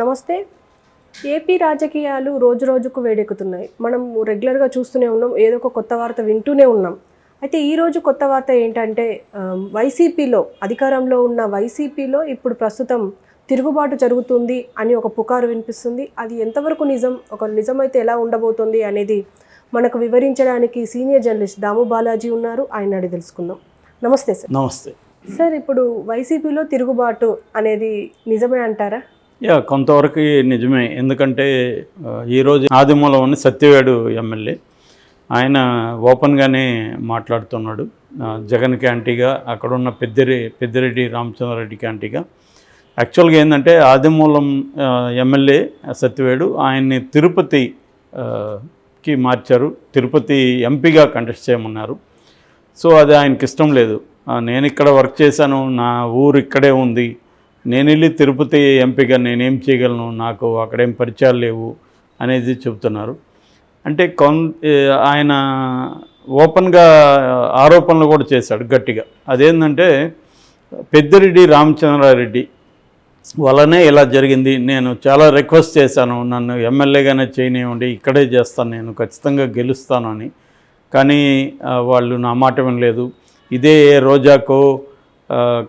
నమస్తే. ఏపీ రాజకీయాలు రోజు రోజుకు వేడెక్కుతున్నాయి. మనం రెగ్యులర్గా చూస్తూనే ఉన్నాం ఏదో ఒక కొత్త వార్త వింటూనే ఉన్నాం. అయితే ఈ రోజు కొత్త వార్త ఏంటంటే వైసీపీలో అధికారంలో ఉన్న వైసీపీలో ఇప్పుడు ప్రస్తుతం తిరుగుబాటు జరుగుతుంది అని ఒక పుకారు వినిపిస్తుంది. అది ఎంతవరకు నిజం ఒక నిజమైతే ఎలా ఉండబోతుంది అనేది మనకు వివరించడానికి సీనియర్ జర్నలిస్ట్ దాము బాలాజీ ఉన్నారు. ఆయన అడిగి తెలుసుకుందాం. నమస్తే సార్. నమస్తే. సార్ ఇప్పుడు వైసీపీలో తిరుగుబాటు అనేది నిజమే అంటారా? యా కొంతవరకు నిజమే. ఎందుకంటే ఈరోజు ఆదిమూలం అని సత్యవేడు ఎమ్మెల్యే ఆయన ఓపెన్గానే మాట్లాడుతున్నాడు. జగన్కి జగన్ క్యాంటీగా అక్కడున్న పెద్దిరె పెద్దిరెడ్డి రామచంద్రారెడ్డి క్యాంటీగా. యాక్చువల్గా ఏంటంటే ఆదిమూలం ఎమ్మెల్యే సత్యవేడు ఆయన్ని తిరుపతికి మార్చారు. తిరుపతి ఎంపీగా కంటెస్ట్ చేయమన్నారు. సో అది ఆయనకి ఇష్టం లేదు. నేను ఇక్కడ వర్క్ చేశాను నా ఊరు ఇక్కడే ఉంది. నేను వెళ్ళి తిరుపతి ఎంపీగా నేనేం చేయగలను? నాకు అక్కడేం పరిచయాలు లేవు అనేది చెబుతున్నారు. అంటే కొన్ ఆయన ఓపెన్గా ఆరోపణలు కూడా చేశాడు గట్టిగా. అదేంటంటే పెద్దిరెడ్డి రామచంద్రారెడ్డి వలనే ఇలా జరిగింది. నేను చాలా రిక్వెస్ట్ చేశాను. నన్ను ఎమ్మెల్యేగానే చేయనివ్వండి. ఇక్కడే చేస్తాను. నేను ఖచ్చితంగా గెలుస్తాను అని. కానీ వాళ్ళు నా మాట వినలేదు. ఇదే రోజాకో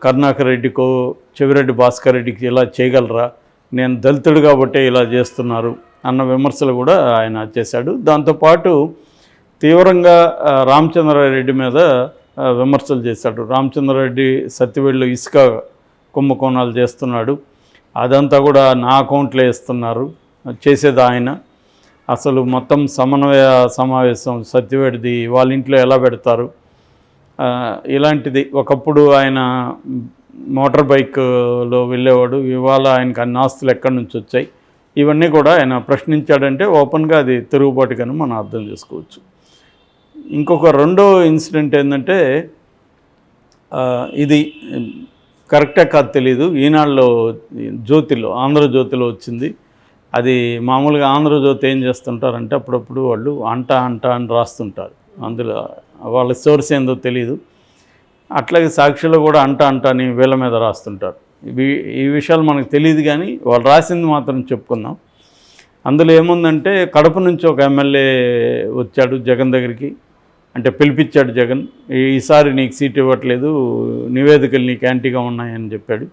కరుణాకర్ రెడ్డికో చెవిరెడ్డి భాస్కర్ రెడ్డికి ఇలా చేయగలరా? నేను దళితుడు కాబట్టే ఇలా చేస్తున్నారు అన్న విమర్శలు కూడా ఆయన చేశాడు. దాంతోపాటు తీవ్రంగా రామచంద్రారెడ్డి మీద విమర్శలు చేశాడు. రామచంద్రారెడ్డి సత్యవేళ్ళు ఇసుక కుంభకోణాలు చేస్తున్నాడు. అదంతా కూడా నా అకౌంట్లో వేస్తున్నారు. చేసేది ఆయన. అసలు మొత్తం సమన్వయ సమావేశం సత్యవేడిది వాళ్ళ ఇంట్లో ఎలా పెడతారు? ఇలాంటిది. ఒకప్పుడు ఆయన మోటార్ బైక్లో వెళ్ళేవాడు. ఇవాళ ఆయనకు అన్ని ఆస్తులు ఎక్కడి నుంచి వచ్చాయి? ఇవన్నీ కూడా ఆయన ప్రశ్నించాడంటే ఓపెన్గా అది తిరుగుబాటుగానే మనం అర్థం చేసుకోవచ్చు. ఇంకొక రెండో ఇన్సిడెంట్ ఏంటంటే ఇది కరెక్టే కాదు తెలీదు. ఈనాళ్ళలో జ్యోతిలో ఆంధ్రజ్యోతిలో వచ్చింది. అది మామూలుగా ఆంధ్రజ్యోతి ఏం చేస్తుంటారంటే అప్పుడప్పుడు వాళ్ళు అంట అంట అని రాస్తుంటారు. అందులో వాళ్ళ సోర్స్ ఏందో తెలీదు. అట్లాగే సాక్షిలో కూడా అంట అంట అని వీళ్ళ మీద రాస్తుంటారు. ఇవి ఈ విషయాలు మనకు తెలియదు కానీ వాళ్ళు రాసింది మాత్రం చెప్పుకుందాం. అందులో ఏముందంటే కడప నుంచి ఒక ఎమ్మెల్యే వచ్చాడు జగన్ దగ్గరికి అంటే పిలిపించాడు జగన్ ఈ- ఈసారి నీకు సీట్ ఇవ్వట్లేదు నివేదికలు నీకు యాంటీగా ఉన్నాయని చెప్పాడు.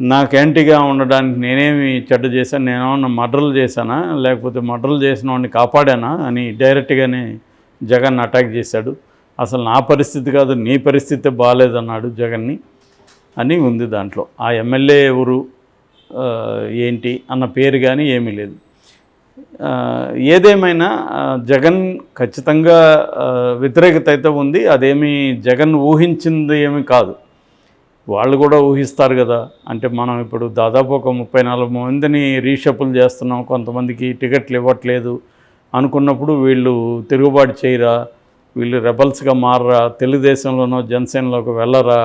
నాకు యాంటీగా ఉండడానికి నేనేమి చెడ్డ చేశాను నేనేమన్నా మర్డర్లు చేశానా లేకపోతే మర్డర్లు చేసిన వాడిని కాపాడానా అని డైరెక్ట్గానే జగన్ అటాక్ చేశాడు. అసలు నా పరిస్థితి కాదు నీ పరిస్థితి బాగాలేదన్నాడు జగన్ని అని ఉంది దాంట్లో. ఆ ఎమ్మెల్యే ఎవరు ఏంటి అన్న పేరు కానీ ఏమీ లేదు. ఏదేమైనా జగన్ ఖచ్చితంగా వ్యతిరేకత అయితే ఉంది. అదేమీ జగన్ ఊహించింది ఏమీ కాదు. వాళ్ళు కూడా ఊహిస్తారు కదా. అంటే మనం ఇప్పుడు దాదాపు ఒక ముప్పై నలభై మందిని రీషఫుల్ చేస్తున్నాం. కొంతమందికి టికెట్లు ఇవ్వట్లేదు అనుకున్నప్పుడు వీళ్ళు తిరుగుబాటు చేయరా? వీళ్ళు రెబల్స్గా మారరా తెలుగుదేశంలోనో జనసేనలోకి వెళ్ళరా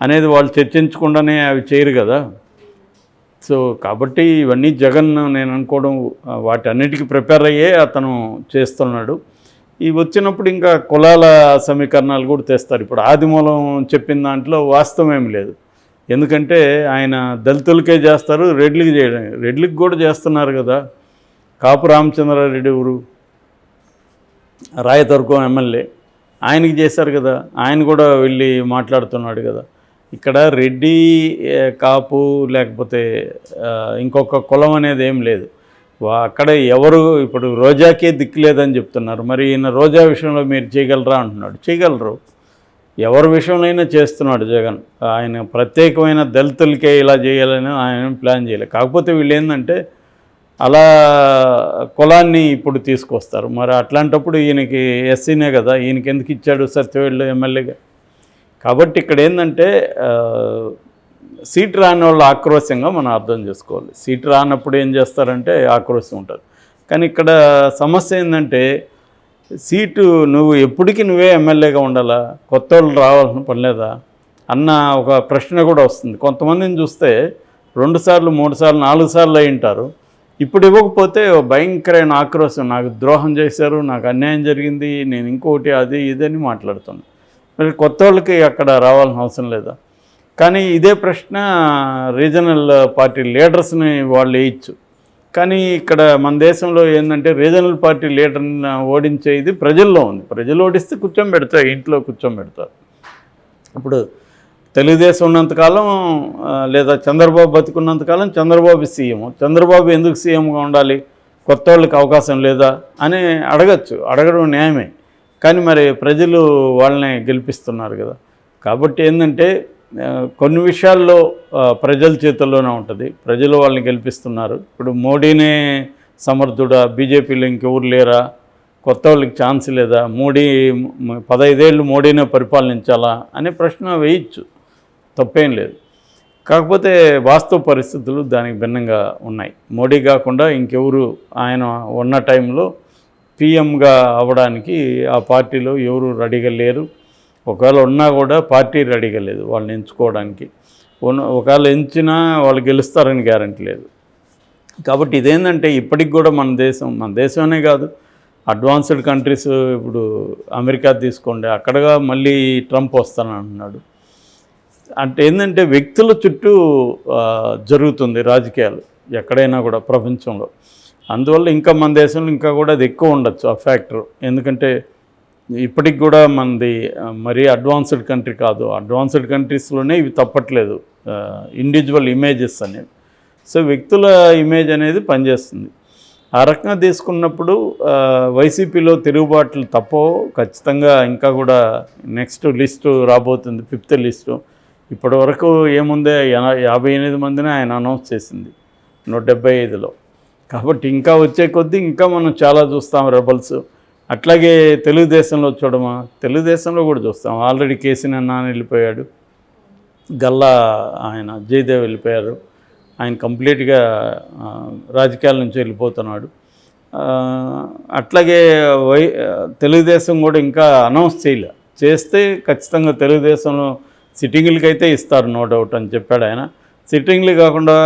అనేది వాళ్ళు చర్చించకుండానే అవి చేయరు కదా. సో కాబట్టి ఇవన్నీ జగన్ నేను అనుకోవడం ఆ, వాటన్నిటికీ ప్రిపేర్ అయ్యే అతను చేస్తున్నాడు. ఇవి వచ్చినప్పుడు ఇంకా కులాల సమీకరణాలు కూడా తెస్తారు. ఇప్పుడు ఆదిమూలం చెప్పిన దాంట్లో వాస్తవం ఏమి లేదు. ఎందుకంటే ఆయన దళితులకే చేస్తారు రెడ్లకి చేయడం రెడ్లకి కూడా చేస్తున్నారు కదా. కాపు రామచంద్రారెడ్డి ఊరు. రాయతర్కం ఎమ్మెల్యే. ఆయనకి చేశారు కదా. ఆయన కూడా వెళ్ళి మాట్లాడుతున్నాడు కదా. ఇక్కడ రెడ్డి కాపు లేకపోతే ఇంకొక కులం అనేది ఏం లేదు. వా- అక్కడ ఎవరు ఇప్పుడు రోజాకే దిక్కు లేదని చెప్తున్నారు. మరి ఈయన రోజా విషయంలో మీరు చేయగలరా అంటున్నాడు. చేయగలరు. ఎవరి విషయంలో అయినా చేస్తున్నాడు జగన్. ఆయన ప్రత్యేకమైన దళితులకే ఇలా చేయాలని ఆయన ప్లాన్ చేయలేదు. కాకపోతే వీళ్ళు ఏంటంటే అలా కులాన్ని ఇప్పుడు తీసుకొస్తారు. మరి అట్లాంటప్పుడు ఈయనకి ఎస్సీనే కదా ఈయనకి ఎందుకు ఇచ్చాడు సత్యవేళ్ళు ఎమ్మెల్యేగా? కాబట్టి ఇక్కడ ఏంటంటే సీటు సీట్ రాని వాళ్ళు ఆక్రోశంగా మనం అర్థం చేసుకోవాలి. సీట్ రానప్పుడు ఏం చేస్తారంటే ఆక్రోశం ఉంటుంది. కానీ ఇక్కడ సమస్య ఏంటంటే సీటు నువ్వు ఎప్పటికీ నువ్వే ఎమ్మెల్యేగా ఉండాలా? కొత్త వాళ్ళు రావాల్సిన పని లేదా? అన్న ఒక ప్రశ్న కూడా వస్తుంది. కొంతమందిని చూస్తే రెండు సార్లు మూడు సార్లు నాలుగు సార్లు అయి ఉంటారు. ఇప్పుడు ఇవ్వకపోతే భయంకరమైన ఆక్రోశం. నాకు ద్రోహం చేశారు నాకు అన్యాయం జరిగింది నేను ఇంకోటి అది ఇదని మాట్లాడుతున్నాను మరి కొత్త వాళ్ళకి అక్కడ రావాల్సిన అవసరం లేదా? కానీ ఇదే ప్రశ్న రీజనల్ పార్టీ లీడర్స్ని వాళ్ళు వేయచ్చు. కానీ ఇక్కడ మన దేశంలో ఏంటంటే రీజనల్ పార్టీ లీడర్ని ఓడించేది ప్రజల్లో ఉంది. ప్రజలు ఓడిస్తే కూర్చోబెడతారు ఇంట్లో కూర్చోబెడతారు. ఇప్పుడు తెలుగుదేశం ఉన్నంతకాలం లేదా చంద్రబాబు బతికున్నంతకాలం చంద్రబాబు సీఎం. చంద్రబాబు ఎందుకు సీఎంగా ఉండాలి? కొత్త వాళ్ళకి అవకాశం లేదా అని అడగచ్చు. అడగడం న్యాయమే. కానీ మరి ప్రజలు వాళ్ళని గెలిపిస్తున్నారు కదా. కాబట్టి ఏంటంటే కొన్ని విషయాల్లో ప్రజల చేతుల్లోనే ఉంటుంది. ప్రజలు వాళ్ళని గెలిపిస్తున్నారు. ఇప్పుడు మోడీనే సమర్థుడా? బీజేపీలో ఇంకెవరు లేరా? కొత్త వాళ్ళకి ఛాన్స్ లేదా? మోడీ పదహైదేళ్ళు పదైదేళ్ళు మోడీనే పరిపాలించాలా? అనే ప్రశ్న వేయచ్చు. తప్పేం లేదు. కాకపోతే వాస్తవ పరిస్థితులు దానికి భిన్నంగా ఉన్నాయి. మోడీ కాకుండా ఇంకెవరు ఆయన ఉన్న టైంలో పిఎంగా అవ్వడానికి ఆ పార్టీలో ఎవరు రెడీగా లేరు. ఒకవేళ ఉన్నా కూడా పార్టీ రెడీగా లేదు వాళ్ళని ఎంచుకోవడానికి. ఒకవేళ ఎంచినా వాళ్ళు గెలుస్తారని గ్యారంటీ లేదు. కాబట్టి ఇదేంటంటే ఇప్పటికి కూడా మన దేశం మన దేశమనే కాదు. అడ్వాన్స్డ్ కంట్రీస్ ఇప్పుడు అమెరికా తీసుకోండి అక్కడగా మళ్ళీ ట్రంప్ వస్తానంటున్నాడు అంటే ఏంటంటే వ్యక్తుల చుట్టూ జరుగుతుంది రాజకీయాలు ఎక్కడైనా కూడా ప్రపంచంలో. అందువల్ల ఇంకా మన దేశంలో ఇంకా కూడా అది ఎక్కువ ఉండొచ్చు ఆ ఫ్యాక్టర్. ఎందుకంటే ఇప్పటికి కూడా మనది మరీ అడ్వాన్స్డ్ కంట్రీ కాదు. అడ్వాన్స్డ్ కంట్రీస్లోనే ఇవి తప్పట్లేదు ఇండివిజువల్ ఇమేజెస్ అనేవి. సో వ్యక్తుల ఇమేజ్ అనేది పనిచేస్తుంది. ఆ రకంగా తీసుకున్నప్పుడు వైసీపీలో తిరుగుబాట్లు తప్పో ఖచ్చితంగా ఇంకా కూడా నెక్స్ట్ లిస్టు రాబోతుంది ఫిఫ్త్ లిస్టు. ఇప్పటి వరకు ఏముందే యాభై ఎనిమిది మందిని ఆయన అనౌన్స్ చేసింది నూట డెబ్బై ఐదులో. కాబట్టి ఇంకా వచ్చే కొద్దీ ఇంకా మనం చాలా చూస్తాం రెబల్స్. అట్లాగే తెలుగుదేశంలో చూడమా? తెలుగుదేశంలో కూడా చూస్తాం. ఆల్రెడీ కేసీఆర్ నాన్న వెళ్ళిపోయాడు. గల్లా ఆయన జయదేవ్ వెళ్ళిపోయారు. ఆయన కంప్లీట్గా రాజకీయాల నుంచి వెళ్ళిపోతున్నాడు. అట్లాగే వై తెలుగుదేశం కూడా ఇంకా అనౌన్స్ చేయలే. చేస్తే ఖచ్చితంగా తెలుగుదేశంలో సిట్టింగ్లకి అయితే ఇస్తారు నో డౌట్ అని చెప్పాడు ఆయన. సిట్టింగ్లు కాకుండా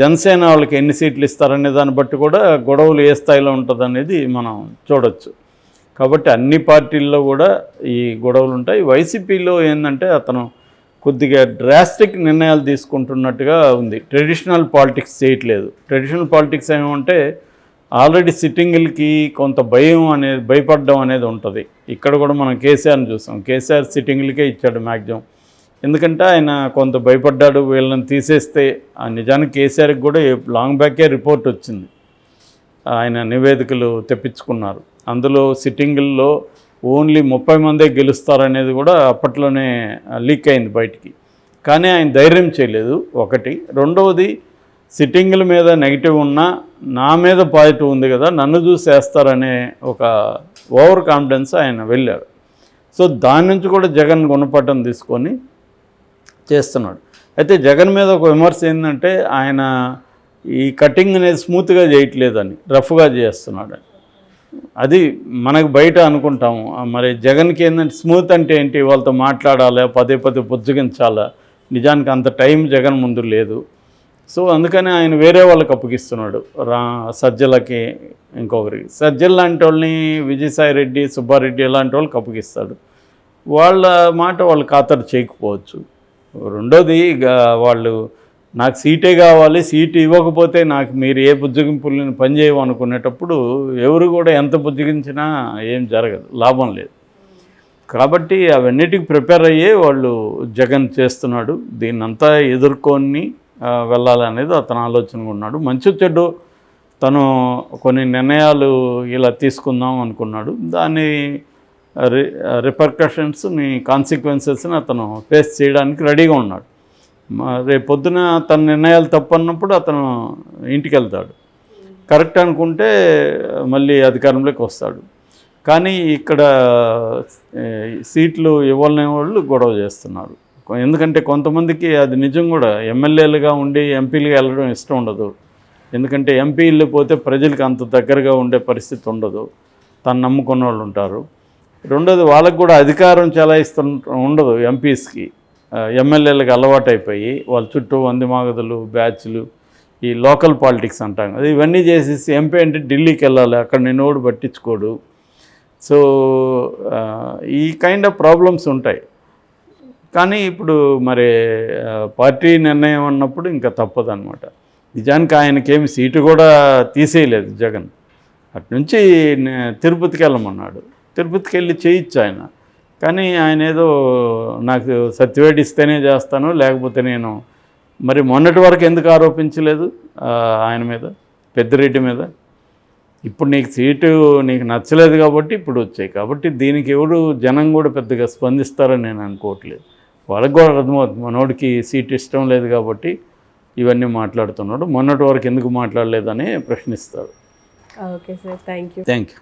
జనసేన వాళ్ళకి ఎన్ని సీట్లు ఇస్తారనే దాన్ని బట్టి కూడా గొడవలు ఏ స్థాయిలో ఉంటుందనేది మనం చూడొచ్చు. కాబట్టి అన్ని పార్టీల్లో కూడా ఈ గొడవలు ఉంటాయి. వైసీపీలో ఏంటంటే అతను కొద్దిగా డ్రాస్టిక్ నిర్ణయాలు తీసుకుంటున్నట్టుగా ఉంది. ట్రెడిషనల్ పాలిటిక్స్ చేయట్లేదు. ట్రెడిషనల్ పాలిటిక్స్ ఏమంటే ఆల్రెడీ సిట్టింగులకి కొంత భయం అనేది భయపడడం అనేది ఉంటుంది. ఇక్కడ కూడా మనం కేసీఆర్ని చూసాం. కేసీఆర్ సిట్టింగులకే ఇచ్చాడు మ్యాక్సిమం ఎందుకంటే ఆయన కొంత భయపడ్డాడు వీళ్ళని తీసేస్తే ఆ నిజానికి కేసీఆర్కి కూడా లాంగ్ బ్యాకే రిపోర్ట్ వచ్చింది. ఆయన నివేదికలు తెప్పించుకున్నారు. అందులో సిట్టింగుల్లో ఓన్లీ ముప్పై మందే గెలుస్తారనేది కూడా అప్పట్లోనే లీక్ అయింది బయటికి. కానీ ఆయన ధైర్యం చేయలేదు ఒకటి. రెండవది సిట్టింగుల మీద నెగిటివ్ ఉన్నా నా మీద పాజిటివ్ ఉంది కదా నన్ను చూసి వేస్తారనే ఒక ఓవర్ కాన్ఫిడెన్స్ ఆయన వెళ్ళారు. సో దాని నుంచి కూడా జగన్ గుణపటం తీసుకొని చేస్తున్నాడు. అయితే జగన్ మీద ఒక విమర్శ ఏంటంటే ఆయన ఈ కటింగ్ అనేది స్మూత్గా చేయట్లేదని రఫ్గా చేస్తున్నాడు. అది మనకు బయట అనుకుంటాము. మరి జగన్కి ఏంటంటే స్మూత్ అంటే ఏంటి? వాళ్ళతో మాట్లాడాలా? పదే పదే బుజ్జగించాలా? నిజానికి అంత టైం జగన్ ముందు లేదు. సో అందుకని ఆయన వేరే వాళ్ళకి అప్పగిస్తున్నాడు. రా సజ్జలకి ఇంకొకరికి. సజ్జల లాంటి వాళ్ళని విజయసాయి రెడ్డి సుబ్బారెడ్డి ఇలాంటి వాళ్ళకి అప్పగిస్తాడు. వాళ్ళ మాట వాళ్ళు ఖాతరు చేయకపోవచ్చు. రెండోది ఇక వాళ్ళు నాకు సీటే కావాలి సీటు ఇవ్వకపోతే నాకు మీరు ఏ బుజ్జగింపులను పనిచేయవు అనుకునేటప్పుడు ఎవరు కూడా ఎంత బుజ్జగించినా ఏం జరగదు లాభం లేదు. కాబట్టి అవన్నిటికి ప్రిపేర్ అయ్యే వాళ్ళు జగన్ చేస్తున్నాడు దీన్నంతా ఎదుర్కొని వెళ్ళాలనేది అతను ఆలోచనగా ఉన్నాడు. మంచి చెడు తను కొన్ని నిర్ణయాలు ఇలా తీసుకుందాం అనుకున్నాడు. దాన్ని రి రిపర్కషన్స్ని కాన్సిక్వెన్సెస్ని అతను ఫేస్ చేయడానికి రెడీగా ఉన్నాడు. రేపు పొద్దున తన నిర్ణయాలు తప్పన్నప్పుడు అతను ఇంటికి వెళ్తాడు కరెక్ట్ అనుకుంటే మళ్ళీ అధికారంలోకి వస్తాడు. కానీ ఇక్కడ సీట్లు ఇవ్వలేని వాళ్ళు గొడవ చేస్తున్నారు. ఎందుకంటే కొంతమందికి అది నిజం కూడా ఎమ్మెల్యేలుగా ఉండి ఎంపీలుగా వెళ్ళడం ఇష్టం ఉండదు. ఎందుకంటే ఎంపీ వెళ్ళిపోతే ప్రజలకు అంత దగ్గరగా ఉండే పరిస్థితి ఉండదు. తను నమ్ముకున్న వాళ్ళు ఉంటారు. రెండోది వాళ్ళకు కూడా అధికారం చెలాయిస్తు ఉండదు ఎంపీస్కి. ఎమ్మెల్యేలకు అలవాటైపోయి వాళ్ళ చుట్టూ వంది మాగదులు బ్యాచ్లు ఈ లోకల్ పాలిటిక్స్ అంటాం కదా ఇవన్నీ చేసేసి ఎంపీ అంటే ఢిల్లీకి వెళ్ళాలి అక్కడ నేను ఓడి పట్టించుకోడు. సో ఈ కైండ్ ఆఫ్ ప్రాబ్లమ్స్ ఉంటాయి. కానీ ఇప్పుడు మరి పార్టీ నిర్ణయం అన్నప్పుడు ఇంకా తప్పదనమాట నిజానికి ఆయనకేమి సీటు కూడా తీసేయలేదు జగన్. అటు నుంచి నే- తిరుపతికి వెళ్ళమన్నాడు. తిరుపతికి వెళ్ళి చేయొచ్చు ఆయన. కానీ ఆయన ఏదో నాకు సత్యవేడి ఇస్తేనే చేస్తాను లేకపోతే నేను మరి మొన్నటి వరకు ఎందుకు ఆరోపించలేదు ఆయన మీద పెద్దిరెడ్డి మీద. ఇప్పుడు నీకు సీటు నీకు నచ్చలేదు కాబట్టి ఇప్పుడు వచ్చాయి. కాబట్టి దీనికి ఎవరు జనం కూడా పెద్దగా స్పందిస్తారని నేను అనుకోవట్లేదు. వాళ్ళకి కూడా అర్థమవుతుంది మనోడికి సీట్ ఇష్టం లేదు కాబట్టి ఇవన్నీ మాట్లాడుతున్నాడు. మొన్నటి వరకు ఎందుకు మాట్లాడలేదని ప్రశ్నిస్తారు. Okay sir thank you thank you